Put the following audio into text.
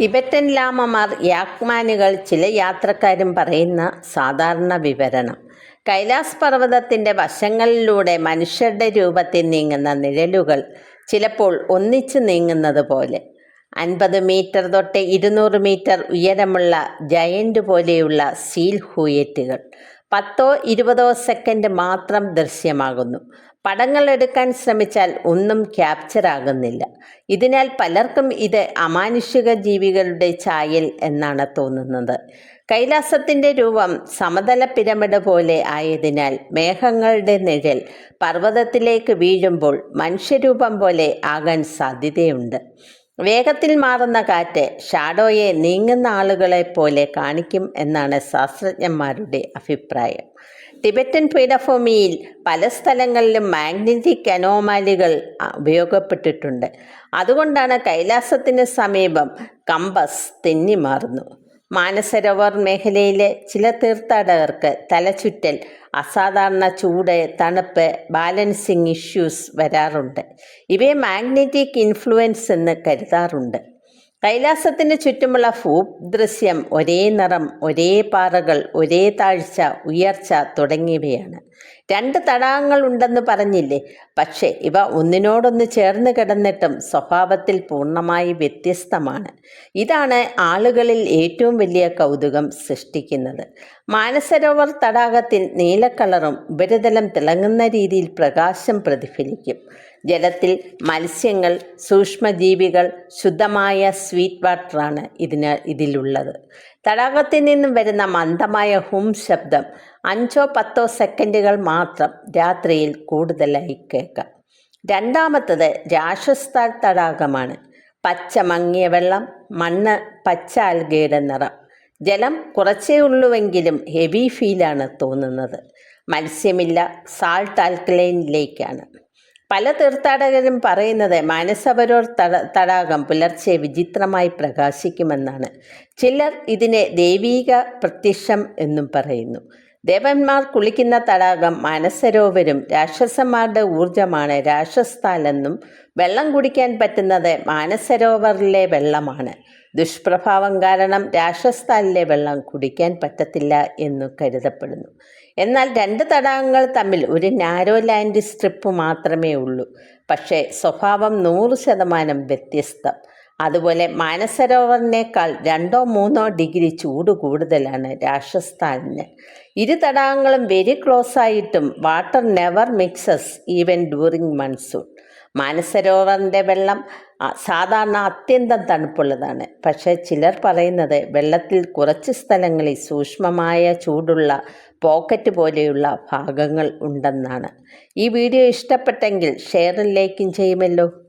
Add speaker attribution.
Speaker 1: Tibetan ലാമമാർ യാക്മാനുകൾ ചില യാത്രക്കാരും പറയുന്ന സാധാരണ വിവരണം. കൈലാസ് പർവതത്തിന്റെ വശങ്ങളിലൂടെ മനുഷ്യരുടെ രൂപത്തിൽ നീങ്ങുന്ന നിഴലുകൾ ചിലപ്പോൾ ഒന്നിച്ചു നീങ്ങുന്നത് പോലെ. അൻപത് മീറ്റർ തൊട്ട് ഇരുന്നൂറ് മീറ്റർ ഉയരമുള്ള ജയന്റ് പോലെയുള്ള സീൽ ഹൂയറ്റുകൾ പത്തോ ഇരുപതോ സെക്കൻഡ് മാത്രം ദൃശ്യമാകുന്നു. പടങ്ങൾ എടുക്കാൻ ശ്രമിച്ചാൽ ഒന്നും ക്യാപ്ചർ ആകുന്നില്ല. ഇതിനാൽ പലർക്കും ഇത് അമാനുഷിക ജീവികളുടെ ചായൽ എന്നാണ് തോന്നുന്നത്. കൈലാസത്തിന്റെ രൂപം സമതല പിരമിഡ് പോലെ ആയതിനാൽ മേഘങ്ങളുടെ നിഴൽ പർവതത്തിലേക്ക് വീഴുമ്പോൾ മനുഷ്യരൂപം പോലെ ആകാൻ സാധ്യതയുണ്ട്. വേഗത്തിൽ മാറുന്ന കാറ്റ് ഷാഡോയെ നീങ്ങുന്ന ആളുകളെ പോലെ കാണിക്കും എന്നാണ് ശാസ്ത്രജ്ഞന്മാരുടെ അഭിപ്രായം. ടിബറ്റൻ പീഠഭൂമിയിൽ പല സ്ഥലങ്ങളിലും മാഗ്നറ്റിക് അനോമാലികൾ ഉപയോഗപ്പെട്ടിട്ടുണ്ട്. അതുകൊണ്ടാണ് കൈലാസത്തിന് സമീപം കമ്പസ് തെന്നി മാറുന്നു. മാനസരോവർ മേഖലയിലെ ചില തീർത്ഥാടകർക്ക് തലചുറ്റൽ അസാധാരണ ചൂട് തണുപ്പ് ബാലൻസിങ് ഇഷ്യൂസ് വരാറുണ്ട്. ഇവയെ മാഗ്നറ്റിക് ഇൻഫ്ലുവൻസ് എന്ന് കരുതാറുണ്ട്. കൈലാസത്തിന് ചുറ്റുമുള്ള ഭൂദൃശ്യം ഒരേ നിറം ഒരേ പാറകൾ ഒരേ താഴ്ച ഉയർച്ച തുടങ്ങിയവയാണ്. രണ്ട് തടാകങ്ങൾ ഉണ്ടെന്ന് പറഞ്ഞില്ലേ? പക്ഷേ ഇവ ഒന്നിനോടൊന്ന് ചേർന്ന് കിടന്നിട്ടും സ്വഭാവത്തിൽ പൂർണമായി വ്യത്യസ്തമാണ്. ഇതാണ് ആളുകളിൽ ഏറ്റവും വലിയ കൗതുകം സൃഷ്ടിക്കുന്നത്. മാനസരോവർ തടാകത്തിൽ നീലക്കളറും ഉപരിതലം തിളങ്ങുന്ന രീതിയിൽ പ്രകാശം പ്രതിഫലിക്കും. ജലത്തിൽ മത്സ്യങ്ങൾ സൂക്ഷ്മജീവികൾ ശുദ്ധമായ സ്വീറ്റ് വാട്ടറാണ് ഇതിന് ഇതിലുള്ളത്. തടാകത്തിൽ നിന്നും വരുന്ന മന്ദമായ ഹും ശബ്ദം അഞ്ചോ പത്തോ സെക്കൻഡുകൾ മാത്രം രാത്രിയിൽ കൂടുതലായി കേൾക്കാം. രണ്ടാമത്തത് രാക്ഷസ്ഥാൽ തടാകമാണ്. പച്ച മങ്ങിയ വെള്ളം മണ്ണ് പച്ച ആൽഗയുടെ നിറം. ജലം കുറച്ചേ ഉള്ളുവെങ്കിലും ഹെവി ഫീലാണ് തോന്നുന്നത്. മത്സ്യമില്ല സാൾട്ട് ആൽക്കലൈനിലേക്കാണ്. പല തീർത്ഥാടകരും പറയുന്നത് മാനസവരോർ തട തടാകം പുലർച്ചെ വിചിത്രമായി പ്രകാശിക്കുമെന്നാണ്. ചിലർ ഇതിനെ ദൈവീക പ്രത്യക്ഷം എന്നും പറയുന്നു. ദേവന്മാർ കുളിക്കുന്ന തടാകം മാനസരോവരും രാക്ഷസന്മാരുടെ ഊർജമാണ് രാക്ഷസ്ഥാലെന്നും വെള്ളം കുടിക്കാൻ പറ്റുന്നത് മാനസരോവറിലെ വെള്ളമാണ്. ദുഷ്പ്രഭാവം കാരണം രാക്ഷസ്ഥാലിലെ വെള്ളം കുടിക്കാൻ പറ്റത്തില്ല എന്നു കരുതപ്പെടുന്നു. എന്നാൽ രണ്ട് തടാകങ്ങൾ തമ്മിൽ ഒരു നാരോ ലാൻഡ് സ്ട്രിപ്പ് മാത്രമേ ഉള്ളൂ. പക്ഷേ സ്വഭാവം നൂറ് ശതമാനം വ്യത്യസ്തം. അതുപോലെ മാനസരോവറിനേക്കാൾ രണ്ടോ മൂന്നോ ഡിഗ്രി ചൂട് കൂടുതലാണ് രാക്ഷസ്ഥാനിന് ഇരു തടാകങ്ങളും വെരി ക്ലോസ് ആയിട്ടും water never mixes even during monsoon മാനസരോവറിന്റെ വെള്ളം സാധാരണ അത്യന്തം തണുപ്പുള്ളതാണ്. പക്ഷേ ചിലർ പറയുന്നത് വെള്ളത്തിൽ കുറച്ച് സ്ഥലങ്ങളിൽ സൂക്ഷ്മമായ ചൂടുള്ള പോക്കറ്റ് പോലെയുള്ള ഭാഗങ്ങൾ ഉണ്ടെന്നാണ്. ഈ വീഡിയോ ഇഷ്ടപ്പെട്ടെങ്കിൽ ഷെയറും ലൈക്കും ചെയ്യുമല്ലോ.